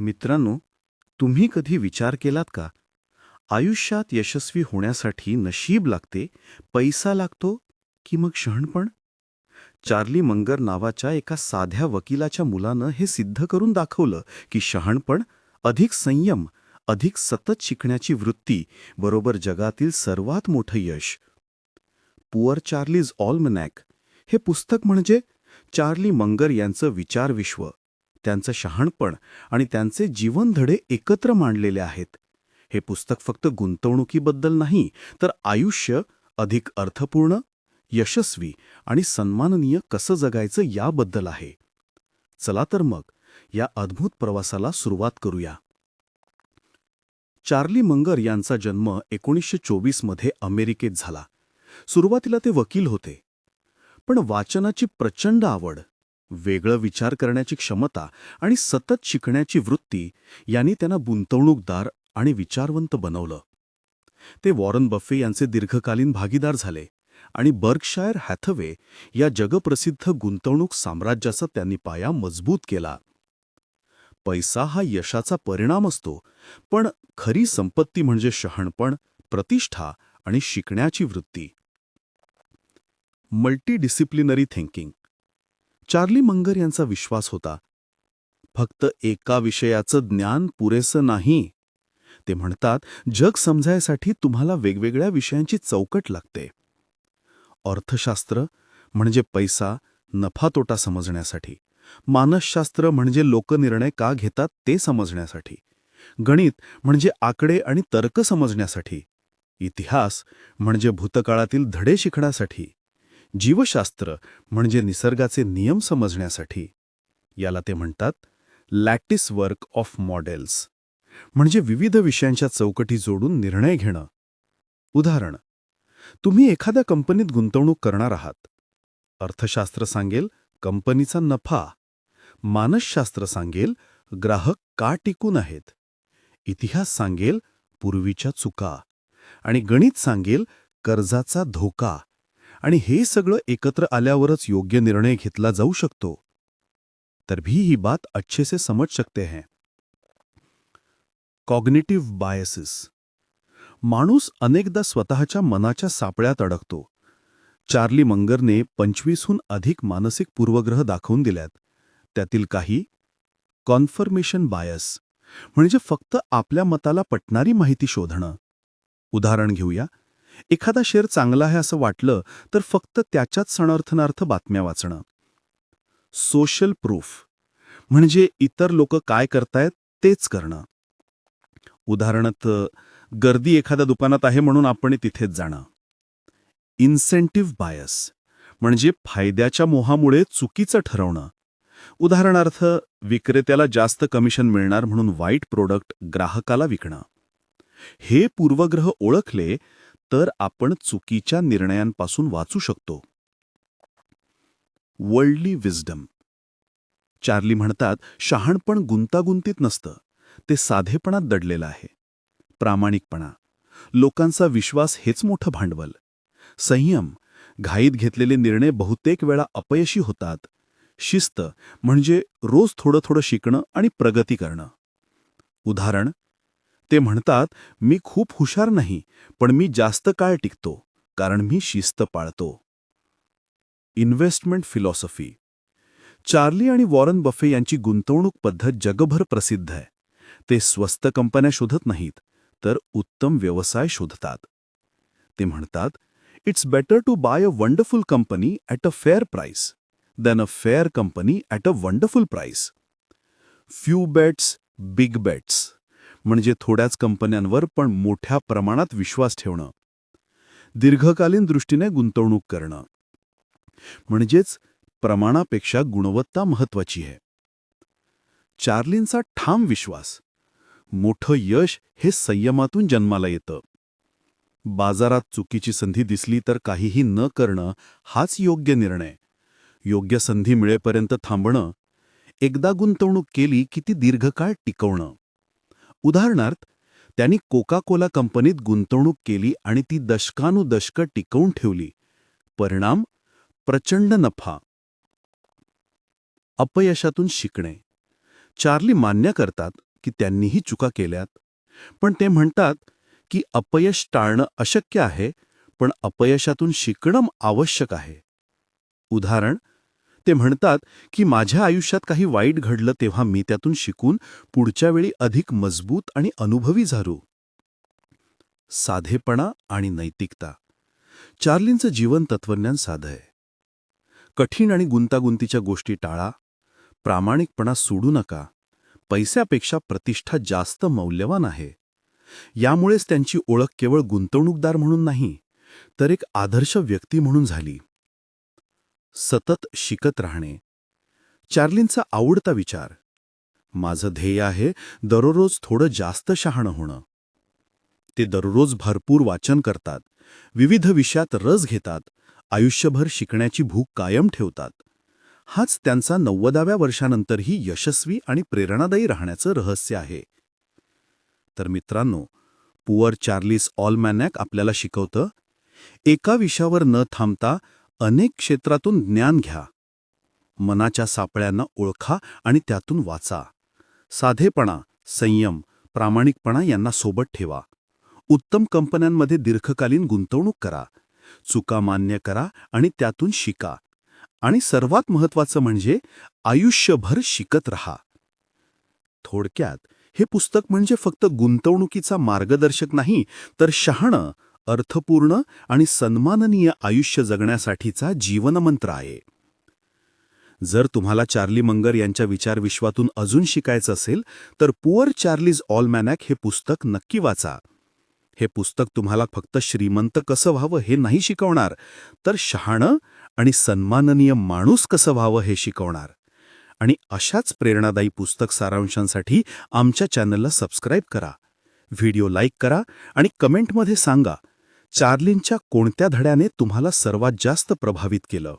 मित्रांनो तुम्ही कधी विचार केलात का? आयुष्यात यशस्वी होण्यासाठी नशीब लागते पैसा लागतो की मग शहाणपण चार्ली मंगर नावाच्या एका साध्या वकिलाच्या मुलानं हे सिद्ध करून दाखवलं की शहाणपण अधिक संयम अधिक सतत शिकण्याची वृत्ती बरोबर जगातील सर्वात मोठं यश. पुअर चार्लीज ऑलमनॅक हे पुस्तक म्हणजे चार्ली मंगर यांचं विचारविश्व. त्यांचं शहाणपण आणि त्यांचे जीवनधडे एकत्र मांडलेले आहेत. हे पुस्तक फक्त गुंतवणुकीबद्दल नाही तर आयुष्य अधिक अर्थपूर्ण यशस्वी आणि सन्माननीय कसं जगायचं याबद्दल आहे. चला तर मग या अद्भुत प्रवासाला सुरुवात करूया. चार्ली मंगर यांचा जन्म एकोणीसशे चोवीसमध्ये अमेरिकेत झाला. सुरुवातीला ते वकील होते. पण वाचनाची प्रचंड आवड वेगळं विचार करण्याची क्षमता आणि सतत शिकण्याची वृत्ती यांनी त्यांना गुंतवणूकदार आणि विचारवंत बनवलं. ते वॉरन बफे यांचे दीर्घकालीन भागीदार झाले आणि बर्कशायर हॅथवे या जगप्रसिद्ध गुंतवणूक साम्राज्याचा त्यांनी पाया मजबूत केला. पैसा हा यशाचा परिणाम असतो पण खरी संपत्ती म्हणजे शहाणपण प्रतिष्ठा आणि शिकण्याची वृत्ती. मल्टीडिसिप्लिनरी थिंकिंग चार्ली मंगर यांचा विश्वास होता. फक्त एका विषयाचं ज्ञान पुरेसं नाही. ते म्हणतात जग समजायसाठी तुम्हाला वेगवेगळ्या विषयांची चौकट लागते. अर्थशास्त्र म्हणजे पैसा नफा तोटा समजण्यासाठी. मानसशास्त्र म्हणजे लोकनिर्णय का घेतात ते समजण्यासाठी. गणित म्हणजे आकडे आणि तर्क समजण्यासाठी. इतिहास म्हणजे भूतकाळातील धडे शिकण्यासाठी. जीवशास्त्र म्हणजे निसर्गाचे नियम समजण्यासाठी. याला ते म्हणतात लॅटिस वर्क ऑफ मॉडेल्स. म्हणजे विविध विषयांच्या चौकटी जोडून निर्णय घेणं. उदाहरण तुम्ही एखाद्या कंपनीत गुंतवणूक करणार आहात. अर्थशास्त्र सांगेल कंपनीचा नफा. मानसशास्त्र सांगेल ग्राहक का टिकून आहेत. इतिहास सांगेल पूर्वीच्या चुका. आणि गणित सांगेल कर्जाचा धोका. आणि हे सगळं एकत्र आल्यावरच योग्य निर्णय घेतला जाऊ शकतो. तर भी ही बात अच्छे से समझ सकते हैं. कॉग्नेटिव्ह बायसेस माणूस अनेकदा स्वतःच्या मनाच्या सापळ्यात अडकतो. चार्ली मंगरने पंचवीसहून अधिक मानसिक पूर्वग्रह दाखवून दिल्यात. त्यातील काही कॉन्फर्मेशन बायस म्हणजे फक्त आपल्या मताला पटणारी माहिती शोधणं. उदाहरण घेऊया. एखादा शेअर चांगला आहे असं वाटलं तर फक्त त्याच्याच सणार्थनार्थ बातम्या वाचणं. सोशल प्रूफ म्हणजे इतर लोक काय करतायत तेच करणं. उदाहरणार्थ गर्दी एखाद्या दुकानात आहे म्हणून आपण तिथेच जाणं. इन्सेंटिव्ह बायस म्हणजे फायद्याच्या मोहामुळे चुकीचं ठरवणं. उदाहरणार्थ विक्रेत्याला जास्त कमिशन मिळणार म्हणून वाईट प्रोडक्ट ग्राहकाला विकणं. हे पूर्वग्रह ओळखले तर आपण चुकीच्या निर्णयांपासून वाचू शकतो. Worldly wisdom. चार्ली म्हणतात शहाणपण गुंतागुंतीत नसतं ते साधेपणात दडलेलं आहे. प्रामाणिकपणा. लोकांचा विश्वास हेच मोठं भांडवल. संयम. घाईत घेतलेले निर्णय बहुतेक वेळा अपयशी होतात. शिस्त. म्हणजे रोज थोडं थोडं शिकणं आणि प्रगती करणं. उदाहरण ते म्हणतात मी खूप हुशार नाही पण मी जास्त काळ टिकतो कारण मी शिस्त पाळतो. Investment philosophy. चार्ली आणि वॉरन बफे यांची गुंतवणूक पद्धत जगभर प्रसिद्ध आहे. ते स्वस्त कंपन्या शोधत नाहीत तर उत्तम व्यवसाय शोधतात. ते म्हणतात it's better to buy a wonderful company at a fair price than a fair company at a wonderful price few bets big bets म्हणजे थोड्याच कंपन्यांवर पण मोठ्या प्रमाणात विश्वास ठेवणं. दीर्घकालीन दृष्टीने गुंतवणूक करणं. म्हणजेच प्रमाणापेक्षा गुणवत्ता महत्वाची आहे. चार्लींचा ठाम विश्वास. मोठं यश हे संयमातून जन्माला येतं. बाजारात चुकीची संधी दिसली तर काहीही न करणं हाच योग्य निर्णय. योग्य संधी मिळेपर्यंत थांबणं. एकदा गुंतवणूक केली की ती दीर्घकाळ टिकवणं. उदाहरणार्थ त्यांनी कोका कोला कंपनीत गुंतवणूक केली आणि ती दशकानुदशकं टिकवून ठेवली. परिणाम? प्रचंड नफा. अपयशातून शिकणे. चार्ली मान्य करतात की त्यांनीही चुका केल्यात. पण ते म्हणतात की अपयश टाळणं अशक्य आहे पण अपयशातून शिकणं आवश्यक आहे. उदाहरण ते म्हणतात की माझ्या आयुष्यात काही वाईट घडलं तेव्हा मी त्यातून शिकून पुढच्या वेळी अधिक मजबूत आणि अनुभवी झालो. साधेपणा आणि नैतिकता. चार्लिनचं जीवन तत्वज्ञान साधं आहे. कठीण आणि गुंतागुंतीच्या गोष्टी टाळा. प्रामाणिकपणा सोडू नका. पैशापेक्षा प्रतिष्ठा जास्त मौल्यवान आहे. यामुळेच त्यांची ओळख केवळ गुंतवणूकदार म्हणून नाही तर एक आदर्श व्यक्ती म्हणून झाली. सतत शिकत राहणे. चार्लिनचा आवडता विचार माझं ध्येय आहे दररोज थोडं जास्त शहाणं होणं. ते दररोज भरपूर वाचन करतात विविध विषयात रस घेतात आयुष्यभर शिकण्याची भूक कायम ठेवतात. हाच त्यांचा नव्वदाव्या वर्षानंतरही यशस्वी आणि प्रेरणादायी राहण्याचं रहस्य आहे. तर मित्रांनो पुअर चार्लिस ऑलमॅनॅक आपल्याला शिकवतं एका विषयावर न थांबता अनेक क्षेत्रातून ज्ञान घ्या. मनाच्या सापळ्यांना ओळखा आणि त्यातून वाचा. साधेपणा संयम प्रामाणिकपणा यांना सोबत ठेवा. उत्तम कंपन्यांमध्ये दीर्घकालीन गुंतवणूक करा. चुका मान्य करा आणि त्यातून शिका. आणि सर्वात महत्वाचं म्हणजे आयुष्यभर शिकत रहा. थोडक्यात हे पुस्तक म्हणजे फक्त गुंतवणुकीचा मार्गदर्शक नाही तर शहाणं अर्थपूर्ण आणि सन्माननीय आयुष्य जगण्यासाठीचा जीवनमंत्र आहे. जर तुम्हाला चार्ली मंगर यांच्या विचारविश्वातून अजून शिकायचं असेल तर पुअर चार्लीज ऑलमॅनॅक हे पुस्तक नक्की वाचा. हे पुस्तक तुम्हाला फक्त श्रीमंत कसं व्हावं हे नाही शिकवणार तर शहाणं आणि सन्माननीय माणूस कसं व्हावं हे शिकवणार. आणि अशाच प्रेरणादायी पुस्तक सारांशांसाठी आमच्या चॅनलला सबस्क्राईब करा. व्हिडिओ लाईक करा आणि कमेंटमध्ये सांगा चार्लिनच्या कोणत्या धड्याने तुम्हाला सर्वात जास्त प्रभावित केलं?